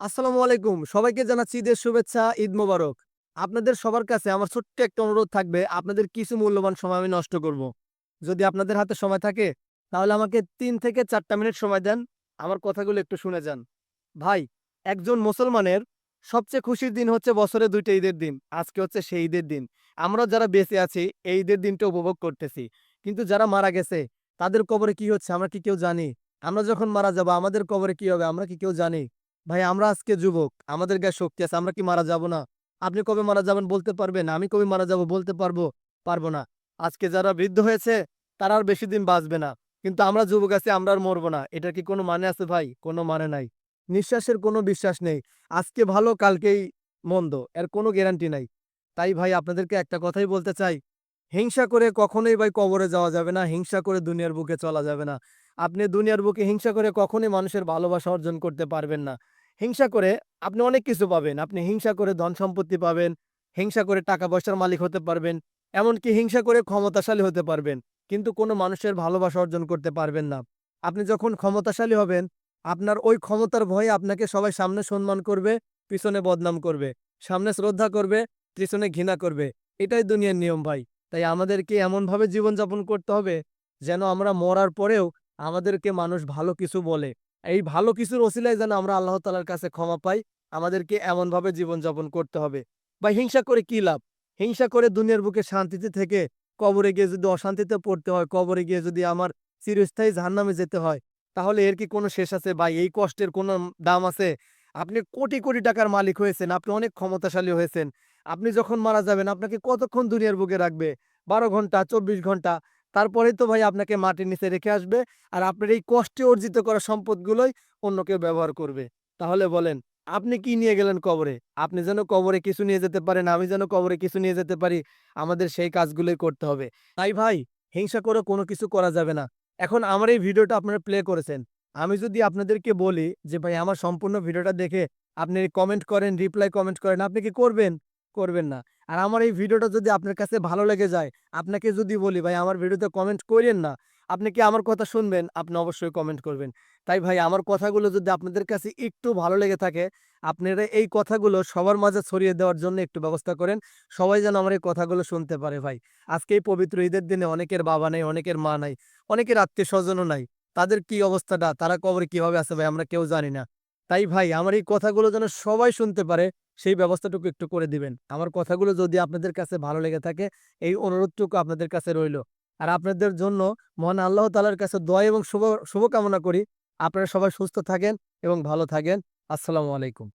আসসালামু আলাইকুম। সবাইকে জানাচ্ছি ঈদের শুভেচ্ছা, ঈদ মোবারক। আপনাদের সবার কাছে আমার ছোট্ট একটা অনুরোধ থাকবে, আপনাদের কিছু মূল্যবান সময় আমি নষ্ট করব। যদি আপনাদের হাতে সময় থাকে, তাহলে আমাকে তিন থেকে চারটা মিনিট সময় দেন, আমার কথাগুলো একটু শুনে যান। ভাই, একজন মুসলমানের সবচেয়ে খুশির দিন হচ্ছে বছরে দুইটা ঈদের দিন, আজকে হচ্ছে সেই ঈদের দিন। আমরা যারা বেঁচে আছি, এই ঈদের দিনটা উপভোগ করতেছি। কিন্তু যারা মারা গেছে, তাদের কবরে কি হচ্ছে আমরা কি কেউ জানি? আমরা যখন মারা যাব, আমাদের কবরে কি হবে আমরা কি কেউ জানি? ভাই, আমরা আজকে যুবক, আমাদের গায়ে শক্তি আছে, আমরা কি মারা যাব না? আপনি কবে মারা যাবেন বলতে পারবেন? আমি কবে মারা যাব বলতে পারব পারব না। আজকে যারা বৃদ্ধ হয়েছে, তারা আর বেশি দিন বাঁচবে না। কিন্তু আমরা যুবক আছি, আমরা আর মরবো না। এটার কি কোনো মানে আছে ভাই? কোনো মানে নাই। নিঃশ্বাসের কোনো বিশ্বাস নেই। আজকে ভালো, কালকেই মন্দ। এর কোনো গ্যারান্টি নাই। তাই ভাই, আপনাদেরকে একটা কথাই বলতে চাই। হিংসা করে কখনোই ভাই কবরে যাওয়া যাবে না। হিংসা করে দুনিয়ার বুকে চলা যাবে না। আপনি দুনিয়ার বুকে হিংসা করে কখনোই মানুষের ভালোবাসা অর্জন করতে পারবেন না। হিংসা করে আপনি অনেক কিছু পাবেন। আপনি হিংসা করে ধন সম্পত্তি পাবেন, হিংসা করে টাকা পয়সার মালিক হতে পারবেন, এমনকি হিংসা করে ক্ষমতাশালী হতে পারবেন। কিন্তু কোনো মানুষের ভালোবাসা অর্জন করতে পারবেন না। আপনি যখন ক্ষমতাশালী হবেন, আপনার ওই ক্ষমতার ভয়ে আপনাকে সবাই সামনে সম্মান করবে, পিছনে বদনাম করবে, সামনে শ্রদ্ধা করবে, পিছনে ঘৃণা করবে। এটাই দুনিয়ার নিয়ম ভাই। তাই আমাদেরকে এমনভাবে জীবনযাপন করতে হবে যেন আমরা মরার পরেও আমাদেরকে মানুষ ভালো কিছু বলে। এই ভালো কিছুর ওসিলায় যেন আমরা আল্লাহ তালার কাছে ক্ষমা পাই, আমাদেরকে এমনভাবে জীবনযাপন করতে হবে। বা হিংসা করে কি লাভ? হিংসা করে দুনিয়ার বুকে শান্তিতে থেকে কবরে গিয়ে যদি অশান্তিতে পড়তে হয়, কবরে গিয়ে যদি আমার চিরস্থায়ী জাহান্নামে যেতে হয়, তাহলে এর কি কোনো শেষ আছে? বা এই কষ্টের কোনো দাম আছে? আপনি কোটি কোটি টাকার মালিক হয়েছেন, আপনি অনেক ক্ষমতাশালী হয়েছেন। আপনি যখন মারা যাবেন, আপনাকে কতক্ষণ দুনিয়ার বুকে রাখবে? বারো ঘণ্টা, চব্বিশ ঘণ্টা তারপরেই তো ভাই আপনাকে মাটির নিচে রেখে আসবে। আর আপনার এই কষ্টে অর্জিত করা সম্পদগুলোই অন্য কেউ ব্যবহার করবে। তাহলে বলেন, আপনি কি নিয়ে গেলেন কবরে? আপনি যেন কবরে কিছু নিয়ে যেতে পারেন, আমি যেন কবরে কিছু নিয়ে যেতে পারি, আমাদের সেই কাজগুলোই করতে হবে। তাই ভাই, হিংসা করে কোনো কিছু করা যাবে না। এখন আমার এই ভিডিওটা আপনারা প্লে করেছেন। আমি যদি আপনাদেরকে বলি যে, ভাই, আমার সম্পূর্ণ ভিডিওটা দেখে আপনি কমেন্ট করেন রিপ্লাই কমেন্ট করেন, আপনি কি করবেন? করবেন না। আর আমার এই ভিডিওটা যদি আপনার কাছে ভালো লেগে যায়, আপনাকে যদি বলি, ভাই, আমার ভিডিওতে কমেন্ট করেন না। আপনি কি আমার কথা শুনবেন? আপনি অবশ্যই কমেন্ট করবেন। তাই ভাই, আমার কথাগুলো যদি আপনাদের কাছে একটু ভালো লেগে থাকে, আপনারা এই কথাগুলো সবার মাঝে ছড়িয়ে দেওয়ার জন্য একটু ব্যবস্থা করেন। সবাই যেন আমার এই কথাগুলো শুনতে পারে ভাই। আজকে এই পবিত্র ঈদের দিনে অনেকের বাবা নাই, অনেকের মা নাই, অনেকের আত্মীয় স্বজনও নাই। তাদের কি অবস্থাটা? তারা কবরে কীভাবে আছে ভাই? আমরা কেউ জানি না। তাই ভাই, আমার এই কথাগুলো যেন সবাই শুনতে পারে। সেই ব্যবস্থাটুকু একটু করে দিবেন। আমার কথাগুলো যদি আপনাদের কাছে ভালো লেগে থাকে, এই অনুরোধটুকু আপনাদের কাছে রইল। আর আপনাদের জন্য মহান আল্লাহ তালার কাছে দয় এবং শুভ, শুভকামনা করি। আপনারা সবাই সুস্থ থাকেন এবং ভালো থাকেন। আসসালামু আলাইকুম।